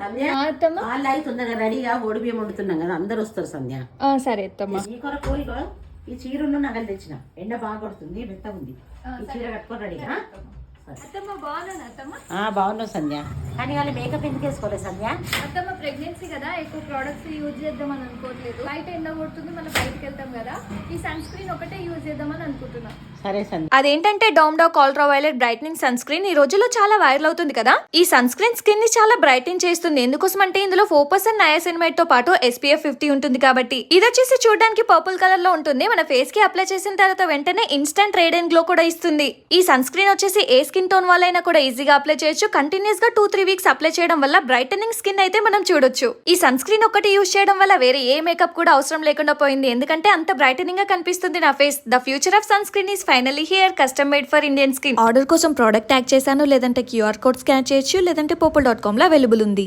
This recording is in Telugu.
సంధ్య వాళ్ళు అయి తొందరగా రెడీగా ఓడి బియ్యం వండుతున్నాం కదా అందరు వస్తారు సంధ్య ఆ, సరే ఈ కొరకు ఇగో ఈ చీరను నగలు తెచ్చిన. ఎండ బాగా కొడుతుంది మెత్త ఉంది. ఈ చీర కట్టుకొని రెడీగా బాగున్నాను సంధ్య కానీ వాళ్ళు మేకప్ ఎందుకు వేసుకోలేదు సంధ్య? అత్తమ్మ ప్రెగ్నెన్సీ కదా ఎక్కువ ప్రోడక్ట్స్ యూజ్ చేద్దామని అనుకోవట్లేదు బయట ఎండ కొడుతుంది మనం బయటకు వెళ్తాం కదా. ఈ సన్ స్క్రీన్ ఒకటే యూజ్ చేద్దామని అనుకుంటున్నా. సరే సంధ్య. అదేంటంటే డామ్డాక్ ultra violet brightening sunscreen ఈ రోజుల్లో చాలా వైరల్ అవుతుంది కదా. ఈ సన్ స్క్రీన్ స్కిన్ని చాలా బ్రైట్నింగ్ చేస్తుంది. ఎందుకోసం అంటే ఇందులో ఫోర్ పర్సెంట్ నయాసినమైడ్తో పాటు ఎస్పీఎఫ్ ఫిఫ్టీ ఉంటుంది కాబట్టి. ఇది వచ్చేసి చూడడానికి పర్పుల్ కలర్లో ఉంటుంది. మన ఫేస్కి అప్లై చేసిన తర్వాత వెంటనే ఇన్స్టెంట్ రేడ్ అండ్ గ్లో కూడా ఇస్తుంది. ఈ సన్ స్క్రీన్ వచ్చేసి ఏ స్కిన్ టోన్ వాళ్ళైనా కూడా ఈజీగా అప్లై చేయొచ్చు. కంటిన్యూస్గా టూ త్రీ వీక్స్ అప్లై చేయడం వల్ల బ్రైటనింగ్ స్కిన్ అయితే మనం చూడొచ్చు. ఈ సన్ స్క్రీన్ ఒకటి యూజ్ చేయడం వల్ల వేరే ఏ మేకప్ కూడా అవసరం లేకుండా పోయింది. ఎందుకంటే అంత బ్రైటనింగ్గా కనిపిస్తుంది నా face the future of sunscreen is finally here custom made for Indian skin order కోసం ప్రోడక్ట్ ట్యాగ్ చేశాను. లేదంటే క్యూఆర్ కోడ్ స్కాన్ చేయొచ్చు. లేదంటే పోపుల్ డాట్ కామ్లో అవైలబుల్ ఉంది.